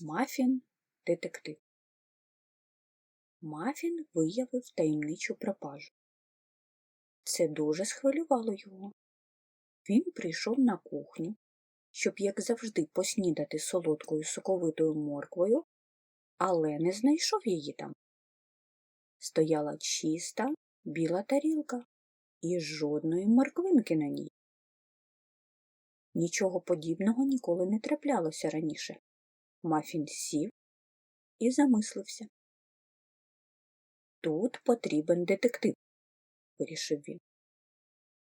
Мафін детектив. Мафін виявив таємничу пропажу. Це дуже схвилювало його. Він прийшов на кухню, щоб, як завжди, поснідати солодкою соковитою морквою, але не знайшов її там. Стояла чиста біла тарілка і жодної морквинки на ній. Нічого подібного ніколи не траплялося раніше. Мафін сів і замислився. Тут потрібен детектив, вирішив він.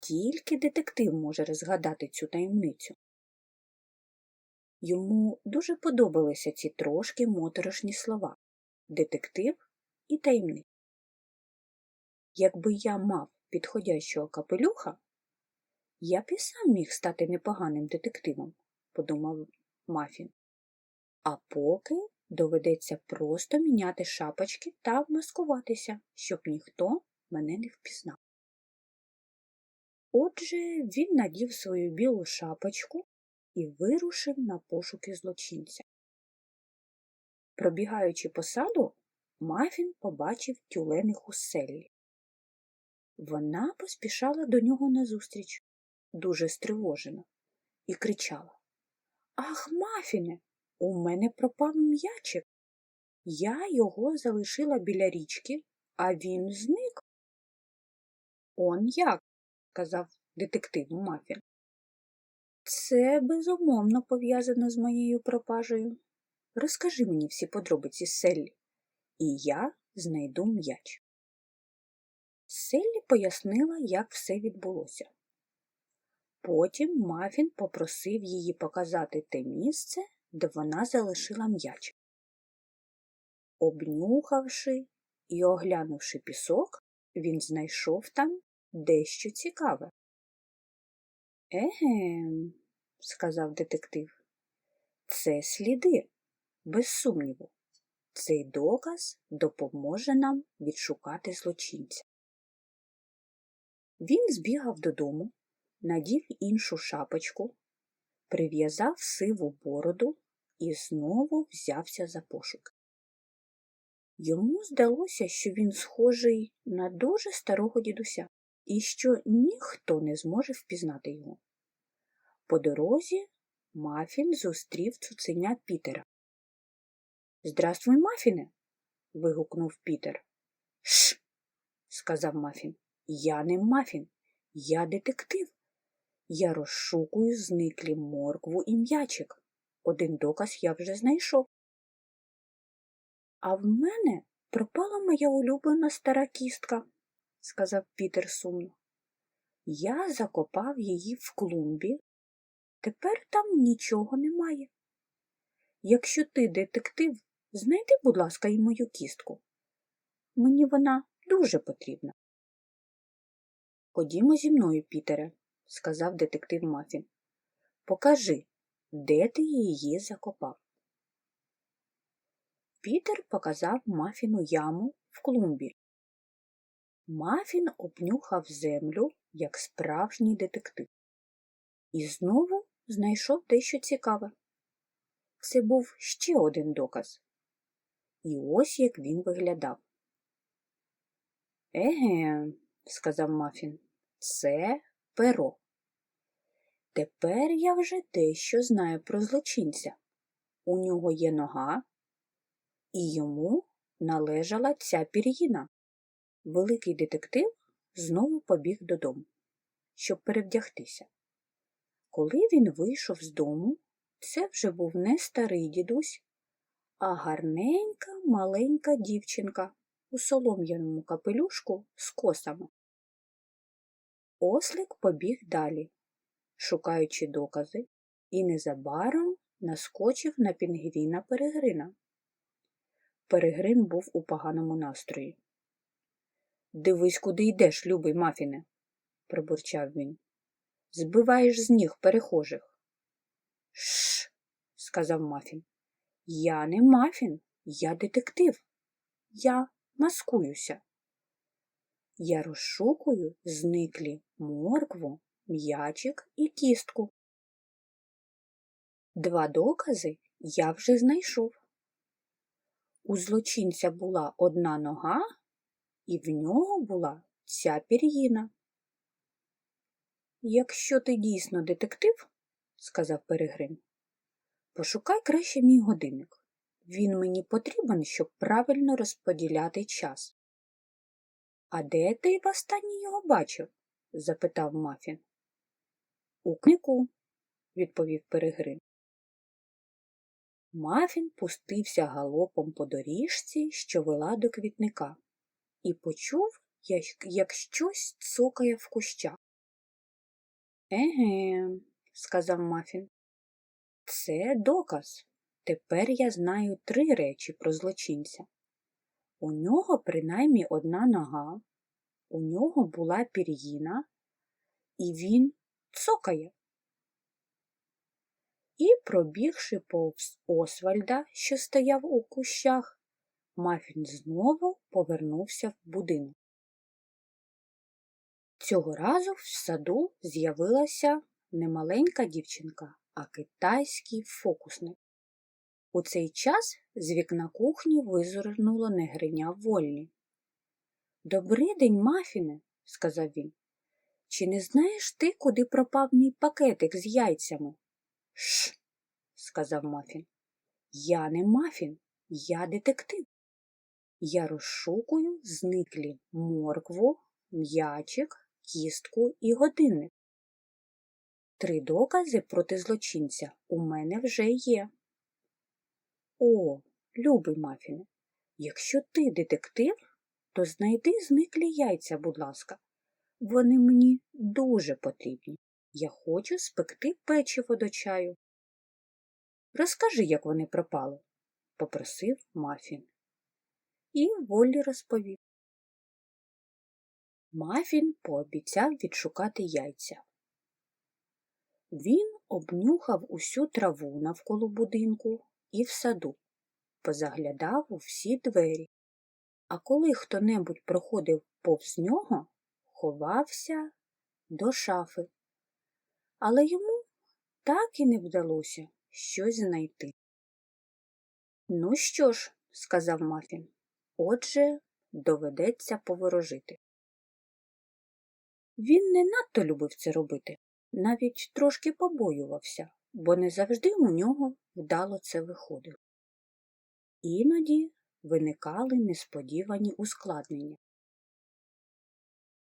Тільки детектив може розгадати цю таємницю. Йому дуже подобалися ці трошки моторошні слова детектив і таємниця. Якби я мав підходящого капелюха, я б і сам міг стати непоганим детективом, подумав Мафін. А поки доведеться просто міняти шапочки та маскуватися, щоб ніхто мене не впізнав. Отже, він надів свою білу шапочку і вирушив на пошуки злочинця. Пробігаючи по саду, Мафін побачив тюлениху Селлі. Вона поспішала до нього назустріч, дуже стривожена, і кричала Ах, Мафіне, у мене пропав м'ячик. Я його залишила біля річки, а він зник. Он як? казав детектив Мафін. Це безумовно пов'язано з моєю пропажею. Розкажи мені всі подробиці Селлі, і я знайду м'яч. Селлі пояснила, як все відбулося. Потім Мафін попросив її показати те місце, де вона залишила м'яч. Обнюхавши і оглянувши пісок, він знайшов там дещо цікаве. Еге, сказав детектив, це сліди, без сумніву. Цей доказ допоможе нам відшукати злочинця. Він збігав додому, надів іншу шапочку, прив'язав сиву бороду і знову взявся за пошук. Йому здалося, що він схожий на дуже старого дідуся і що ніхто не зможе впізнати його. По дорозі Мафін зустрів цуценя Пітера. Здравствуй, Мафіне. вигукнув Пітер. Ш. сказав Мафін. Я не Мафін, я детектив. Я розшукую зниклі моркву і м'ячик. Один доказ я вже знайшов. А в мене пропала моя улюблена стара кістка, сказав Пітер сумно. Я закопав її в клумбі. Тепер там нічого немає. Якщо ти детектив, знайди, будь ласка, і мою кістку. Мені вона дуже потрібна. Ходімо зі мною, Пітере, сказав детектив Мафін. Покажи, де ти її закопав. Пітер показав Мафіну яму в клумбі. Мафін обнюхав землю, як справжній детектив, і знову знайшов дещо цікаве. Це був ще один доказ. І ось як він виглядав. Еге, сказав Мафін, це перо. Тепер я вже дещо знаю про злочинця. У нього є нога, і йому належала ця пір'їна. Великий детектив знову побіг додому, щоб перевдягтися. Коли він вийшов з дому, це вже був не старий дідусь, а гарненька маленька дівчинка у солом'яному капелюшку з косами. Ослик побіг далі, шукаючи докази, і незабаром наскочив на пінгвіна Перегрина. Перегрин був у поганому настрої. Дивись, куди йдеш, любий мафіне, пробурчав він. Збиваєш з ніг перехожих. Шш, сказав мафін. Я не мафін, я детектив. Я маскуюся. Я розшукую зниклі моркву, м'ячик і кістку. Два докази я вже знайшов. У злочинця була одна нога, і в нього була ця пір'їна. Якщо ти дійсно детектив, сказав Перегрин, пошукай краще мій годинник. Він мені потрібен, щоб правильно розподіляти час. А де ти востаннє його бачив? запитав Мафін. У книку, відповів Перегрин. Мафін пустився галопом по доріжці, що вела до квітника, і почув, як щось цокає в кущах. Еге, сказав Мафін, це доказ. Тепер я знаю три речі про злочинця. У нього принаймні одна нога, у нього була пір'їна, і він цокає. І, пробігши повз Освальда, що стояв у кущах, Мафін знову повернувся в будинок. Цього разу в саду з'явилася не маленька дівчинка, а китайський фокусник. У цей час з вікна кухні визирнуло негриня Воллі. «Добрий день, Мафіне, сказав він. Чи не знаєш ти, куди пропав мій пакетик з яйцями? Ш, сказав Мафін. Я не Мафін, я детектив. Я розшукую зниклі моркву, м'ячик, кістку і годинник. Три докази проти злочинця у мене вже є. О, любий Мафіне, якщо ти детектив, то знайди зниклі яйця, будь ласка. Вони мені дуже потрібні. Я хочу спекти печиво до чаю. Розкажи, як вони пропали, попросив Мафін. І Воллі розповів. Мафін пообіцяв відшукати яйця. Він обнюхав усю траву навколо будинку і в саду, позаглядав у всі двері, а коли хто небудь проходив повз нього, ховався до шафи. Але йому так і не вдалося щось знайти. Ну що ж, сказав Мафін, отже, доведеться поворожити. Він не надто любив це робити, навіть трошки побоювався, бо не завжди у нього вдало це виходило. Іноді виникали несподівані ускладнення.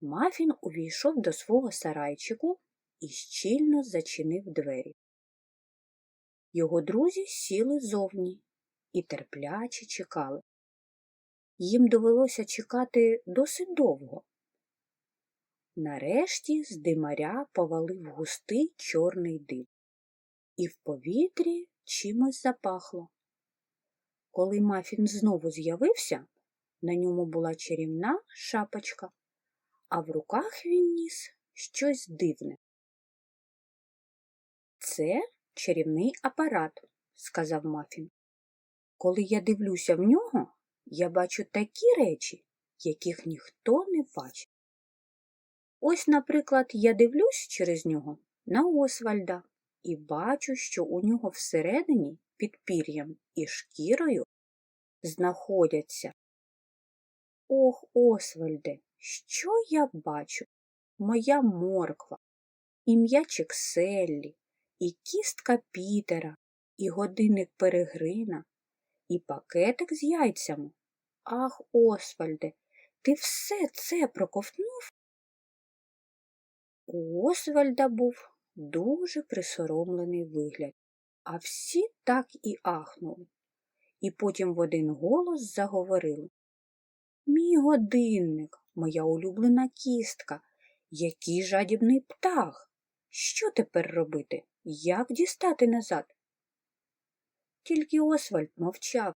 Мафін увійшов до свого сарайчику і щільно зачинив двері. Його друзі сіли зовні і терпляче чекали. Їм довелося чекати досить довго. Нарешті з димаря повалив густий чорний дим, і в повітрі чимось запахло. Коли мафін знову з'явився, на ньому була чарівна шапочка, а в руках він ніс щось дивне. Це чарівний апарат, сказав мафін. Коли я дивлюся в нього, я бачу такі речі, яких ніхто не бачить. Ось, наприклад, я дивлюсь через нього на Освальда і бачу, що у нього всередині під пір'ям і шкірою знаходяться. Ох, Освальде, що я бачу? Моя морква, і м'ячик Селлі, і кістка Пітера, і годинник Перегрина, і пакетик з яйцями. Ах, Освальде, ти все це проковтнув? У Освальда був дуже присоромлений вигляд, а всі так і ахнули. І потім в один голос заговорили. Мій годинник, моя улюблена кістка, який жадібний птах. Що тепер робити? Як дістати назад? Тільки Освальд мовчав.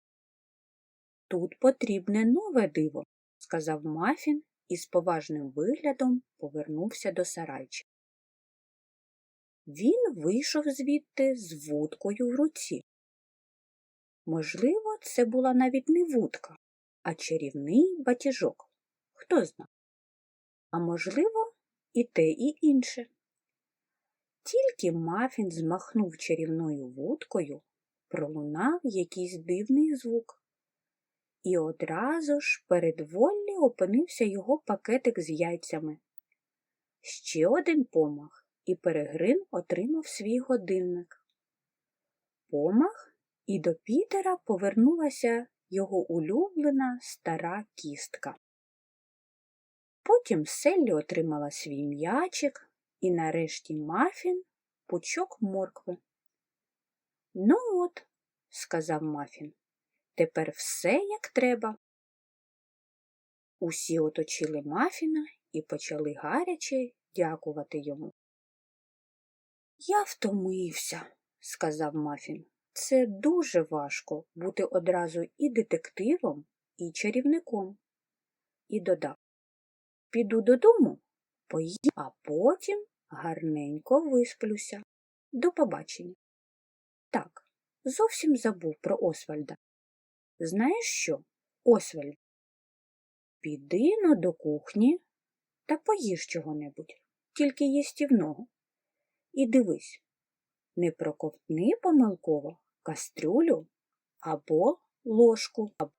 Тут потрібне нове диво, сказав Мафін і з поважним виглядом повернувся до сарайчика. Він вийшов звідти з вудкою в руці. Можливо, це була навіть не вудка, а чарівний батіжок. Хто зна? А можливо, і те, і інше. Тільки мафін змахнув чарівною вудкою, пролунав якийсь дивний звук. і одразу ж перед Воллі опинився його пакетик з яйцями. Ще один помах, і Перегрин отримав свій годинник. Помах, і до Пітера повернулася його улюблена стара кістка. Потім Селлі отримала свій м'ячик і нарешті Мафін пучок моркви. Ну от, сказав Мафін, тепер все як треба. Усі оточили Мафіна і почали гаряче дякувати йому. Я втомився, сказав Мафін. Це дуже важко бути одразу і детективом, і чарівником. І додав Піду додому, поїм, а потім гарненько висплюся. До побачення. Так, зовсім забув про Освальда. Знаєш що, Освальд? Піди но до кухні та поїж чого-небудь, тільки їстівного. І дивись, не проковтни помилково кастрюлю або ложку.